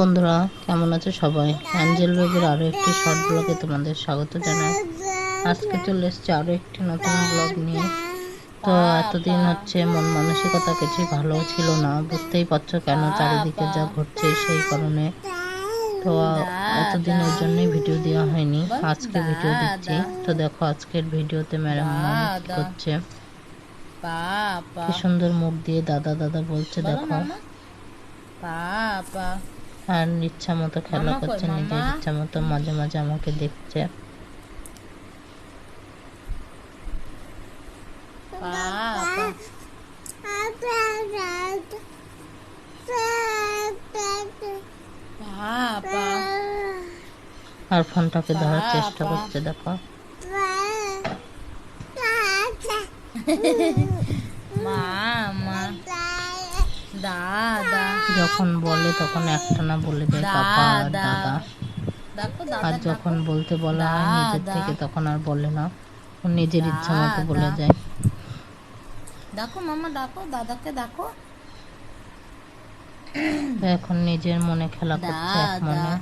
বন্ধুরা কেমন আছে সবাই? অ্যাঞ্জেল বেবির আরও একটি শর্ট ব্লগে তোমাদের স্বাগত জানাই। আজকে চলে এসছে আরও একটি নতুন ব্লগ নিয়ে। তো এতদিন হচ্ছে মন মানসিকতা কিছুই ভালো ছিল না বুঝতেই পারছ কেন চারিদিকে যা ঘটছে সেই কারণে। তো এতদিনের জন্যই ভিডিও দেওয়া হয়নি আজকে ভিডিও দিচ্ছি। তো দেখো আজকের ভিডিওতে ম্যাডাম করছে। কি সুন্দর মুখ দিয়ে দাদা দাদা বলছে দেখো। আর ইচ্ছা মতো খেলা করছে নিজের ইচ্ছা মতো মাঝে মাঝে আমাকে দেখছে। আর ফোনটাকে ধরার চেষ্টা করছে দেখো। মামা দাদা। যখন বলে তখন একটা না বলে দেয় পাপা আর দাদা। আর যখন বলতে বলা হয় নিজের থেকে তখন আর বলে না। ও নিজের ইচ্ছা মতো বলে যায়। দেখো মামা দেখো দাদাকে দেখো। এখন নিজের মনে খেলা করছে এক। মনে।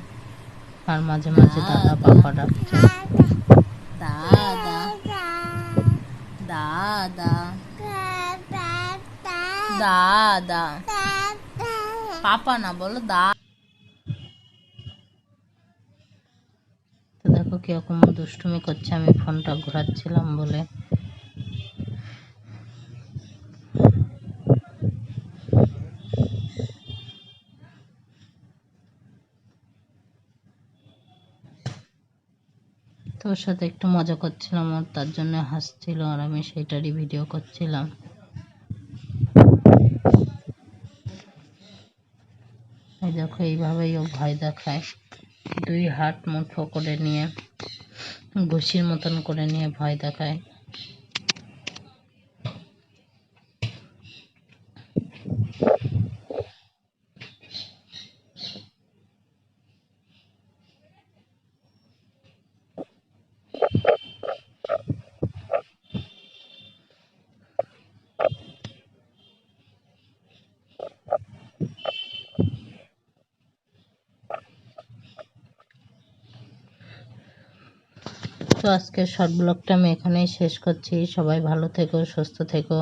আর মাঝে মাঝে দাদা। পাপা ডাকছে দাদা। দাদা। দাদা। পাপা না, বলো দা। তো দেখো কীরকম দুষ্টুমি করছে, আমি ফোনটা ঘোরাচ্ছিলাম বলে। তো ওর সাথে একটু মজা করছিলাম, আর তার জন্য হাসছিল, আর আমি সেইটারই ভিডিও করছিলাম। দেখো, এইভাবেই ও ভয় দেখায়। দুই হাত মুঠো করে নিয়ে, ঘুষির মতন করে নিয়ে ভয় দেখায়। তো আজকের শর্ট ব্লগটা আমি এখানেই শেষ করছি। সবাই ভালো থেকো, সুস্থ থেকো,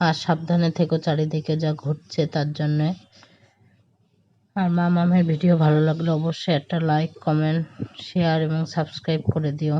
আর সাবধানে থেকো চারিদিকে যা ঘটছে তার জন্যে। আর মা মামের ভিডিও ভালো লাগলে অবশ্যই একটা লাইক কমেন্ট শেয়ার এবং সাবস্ক্রাইব করে দিও।